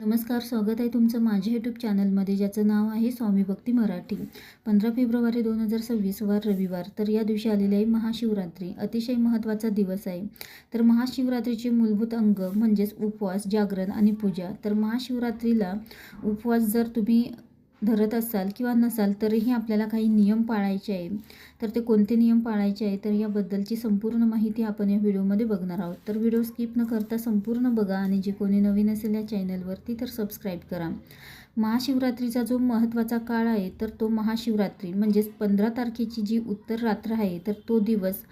नमस्कार स्वागत आहे तुमचं माझ्या यूट्यूब चॅनलमध्ये ज्याचं नाव आहे स्वामी भक्ती मराठी. पंधरा फेब्रुवारी दोन हजार सव्वीस वार रविवार. तर या दिवशी आलेली आहे महाशिवरात्री. अतिशय महत्त्वाचा दिवस आहे. तर महाशिवरात्रीचे मूलभूत अंग म्हणजेच उपवास जागरण आणि पूजा. तर महाशिवरात्रीला उपवास जर तुम्ही धरत असाल किंवा नसाल तरीही आपल्याला काही नियम पाळायचे आहे. तर ते कोणते नियम पाळायचे आहे? तर याबद्दलची संपूर्ण माहिती आपण या व्हिडिओमध्ये बघणार आहोत. तर व्हिडिओ स्किप न करता संपूर्ण बघा आणि जे कोणी नवीन असेल या चॅनलवरती तर सबस्क्राईब करा. महाशिवरात्रीचा जो महत्त्वाचा काळ आहे तर तो महाशिवरात्री म्हणजेच पंधरा तारखेची जी उत्तर रात्र आहे तर तो दिवस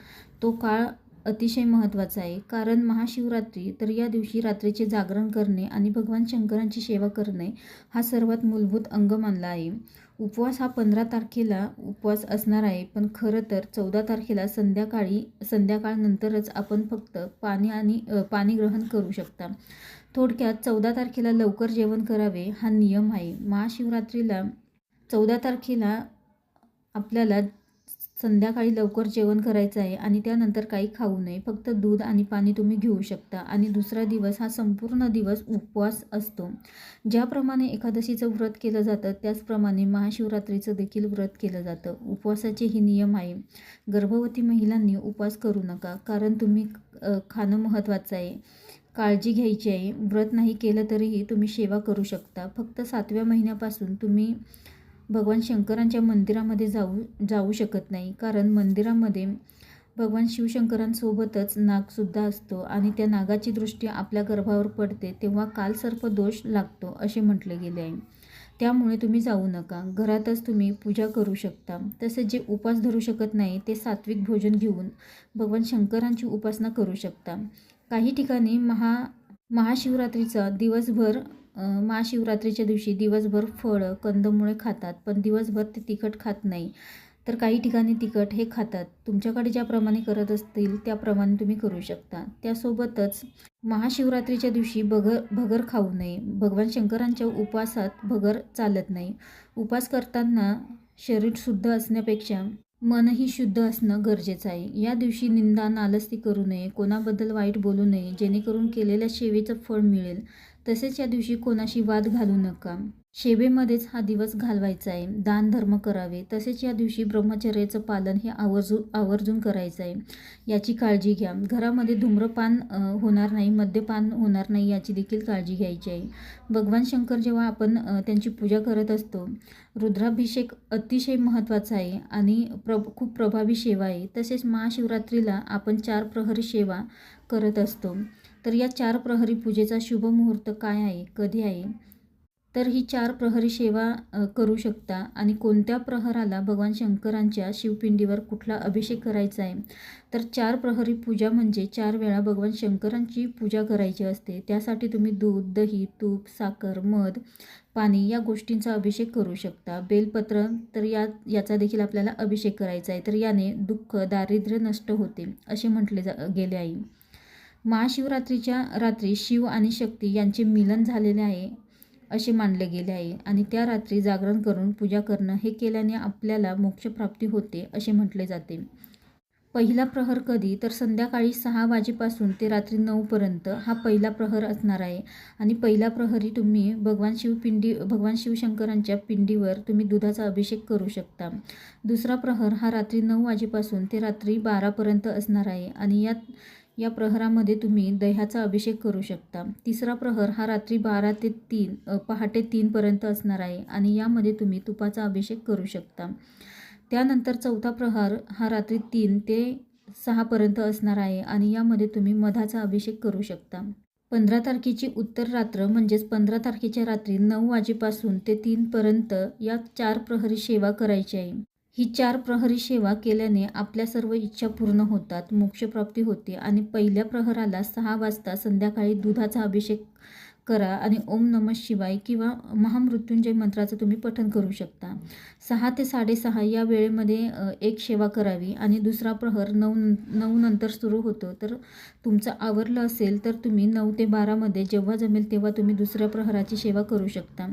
तो काळ अतिशय महत्त्वाचा आहे. कारण महाशिवरात्री तर या दिवशी रात्रीचे जागरण करणे आणि भगवान शंकरांची सेवा करणे हा सर्वात मूलभूत अंग मानला आहे. उपवास हा पंधरा तारखेला उपवास असणार आहे पण खरं तर चौदा तारखेला संध्याकाळी संध्याकाळनंतरच आपण फक्त पाणी आणि पाणी ग्रहण करू शकता. थोडक्यात चौदा तारखेला लवकर जेवण करावे हा नियम आहे. महाशिवरात्रीला चौदा तारखेला आपल्याला संध्याकाळी लवकर जेवण करायचं आहे आणि त्यानंतर काही खाऊ नये. फक्त दूध आणि पाणी तुम्ही घेऊ शकता आणि दुसरा दिवस हा संपूर्ण दिवस उपवास असतो. ज्याप्रमाणे एकादशीचं व्रत केलं जातं त्याचप्रमाणे महाशिवरात्रीचं देखील व्रत केलं जातं. उपवासाचे हे नियम आहे गर्भवती महिलांनी उपवास करू नका कारण तुम्ही खाणं महत्त्वाचं आहे. काळजी घ्यायची आहे. व्रत नाही केलं तरीही तुम्ही सेवा करू शकता. फक्त सातव्या महिन्यापासून तुम्ही भगवान शंकरांच्या मंदिरामध्ये जाऊ जाऊ शकत नाही. कारण मंदिरामध्ये भगवान शिवशंकरांसोबतच नागसुद्धा असतो आणि त्या नागाची दृष्टी आपल्या गर्भावर पडते तेव्हा कालसर्प दोष लागतो असे म्हटले गेले आहे. त्यामुळे तुम्ही जाऊ नका. घरातच तुम्ही पूजा करू शकता. तसेच जे उपास धरू शकत नाही ते सात्विक भोजन घेऊन भगवान शंकरांची उपासना करू शकता. काही ठिकाणी महा महाशिवरात्रीचा दिवसभर महाशिवरात्रीच्या दिवशी दिवसभर फळं कंदमुळे खातात पण दिवसभर ते तिखट खात नाही. तर काही ठिकाणी तिखट हे खातात. तुमच्याकडे ज्याप्रमाणे करत असतील त्याप्रमाणे तुम्ही करू शकता. त्यासोबतच महाशिवरात्रीच्या दिवशी भगर भगर खाऊ नये. भगवान शंकरांच्या उपवासात भगर चालत नाही. उपवास करताना शरीर शुद्ध असण्यापेक्षा मनही शुद्ध असणं गरजेचं आहे. या दिवशी निंदा नालस्ती करू नये. कोणाबद्दल वाईट बोलू नये. जेणेकरून केलेल्या सेवेचं फळ मिळेल. तसेच या दिवशी कोणाशी वाद घालू नका. शेवेमध्येच हा दिवस घालवायचा आहे दान धर्म करावे. तसेच या दिवशी ब्रह्मचर्याचं पालन हे आवर्जून आवर्जून करायचं आहे याची काळजी घ्या. घरामध्ये धूम्रपान होणार नाही मद्यपान होणार नाही याची देखील काळजी घ्यायची आहे भगवान शंकर जेव्हा आपण त्यांची पूजा करत असतो रुद्राभिषेक अतिशय महत्त्वाचा आहे आणि प्र खूप प्रभावी सेवा आहे तसेच महाशिवरात्रीला आपण चार प्रहरी सेवा करत असतो. तर या चार प्रहरी पूजेचा शुभ मुहूर्त काय आहे? कधी आहे? तर ही चार प्रहरी सेवा करू शकता. आणि कोणत्या प्रहराला भगवान शंकरांच्या शिवपिंडीवर कुठला अभिषेक करायचा आहे? तर चार प्रहरी पूजा म्हणजे चार वेळा भगवान शंकरांची पूजा करायची असते. त्यासाठी तुम्ही दूध दही तूप साखर मध पाणी या गोष्टींचा अभिषेक करू शकता. बेलपत्र तर या याचा देखील आपल्याला अभिषेक करायचा आहे. तर याने दुःख दारिद्र्य नष्ट होते असे म्हटले जा गेले आहे. महाशिवरात्रीच्या रात्री शिव आणि शक्ती यांचे मिलन झालेले आहे असे मानले गेले आहे. आणि त्या रात्री जागरण करून पूजा करणं हे केल्याने आपल्याला मोक्षप्राप्ती होते असे म्हटले जाते. पहिला प्रहर कधी? तर संध्याकाळी सहा वाजेपासून ते रात्री नऊपर्यंत हा पहिला प्रहर असणार आहे. आणि पहिला प्रहरी तुम्ही भगवान शिवपिंडी भगवान शिवशंकरांच्या पिंडीवर तुम्ही दुधाचा अभिषेक करू शकता. दुसरा प्रहर हा रात्री नऊ वाजेपासून ते रात्री बारापर्यंत असणार आहे. आणि यात या प्रहरामध्ये तुम्ही दह्याचा अभिषेक करू शकता. तिसरा प्रहर हा रात्री बारा ते तीन पहाटे तीनपर्यंत असणार आहे आणि यामध्ये तुम्ही तुपाचा अभिषेक करू शकता. त्यानंतर चौथा प्रहार हा रात्री तीन ते सहापर्यंत असणार आहे आणि यामध्ये तुम्ही मधाचा अभिषेक करू शकता. पंधरा तारखेची उत्तर रात्र म्हणजेच पंधरा तारखेच्या रात्री नऊ वाजेपासून ते तीनपर्यंत या चार प्रहरी सेवा करायची आहे. ही चार प्रहरी सेवा केल्याने आपल्या सर्व इच्छा पूर्ण होतात मोक्षप्राप्ती होते आणि पहिल्या प्रहराला सहा वाजता संध्याकाळी दुधाचा अभिषेक करा आणि ओम नम शिवाय किंवा महामृत्युंजय मंत्राचं तुम्ही पठन करू शकता. सहा ते साडेसहा या वेळेमध्ये एक सेवा करावी आणि दुसरा प्रहर नऊ नऊ नंतर सुरू होतो. तर तुमचं आवरलं असेल तर तुम्ही नऊ ते बारामध्ये जेव्हा जमेल तेव्हा तुम्ही दुसऱ्या प्रहराची सेवा करू शकता.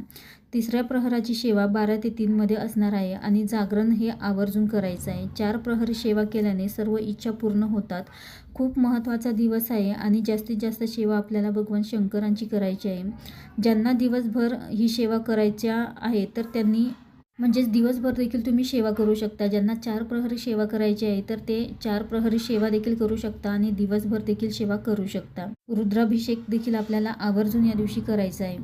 तिसऱ्या प्रहराची सेवा बारा ते तीनमध्ये असणार आहे आणि जागरण हे आवर्जून करायचं आहे. चार प्रहर सेवा केल्याने सर्व इच्छा पूर्ण होतात. खूप महत्त्वाचा दिवस आहे आणि जास्तीत जास्त सेवा आपल्याला भगवान शंकरांची करायची आहे. ज्यांना दिवसभर ही सेवा करायच्या आहे तर त्यांनी म्हणजेच दिवसभर देखील तुम्ही सेवा करू शकता. ज्यांना चार प्रहरी सेवा करायची आहे तर ते चार प्रहरी सेवा देखील करू शकता आणि दिवसभर देखील सेवा करू शकता. रुद्राभिषेक देखील आपल्याला आवर्जून या दिवशी करायचा आहे.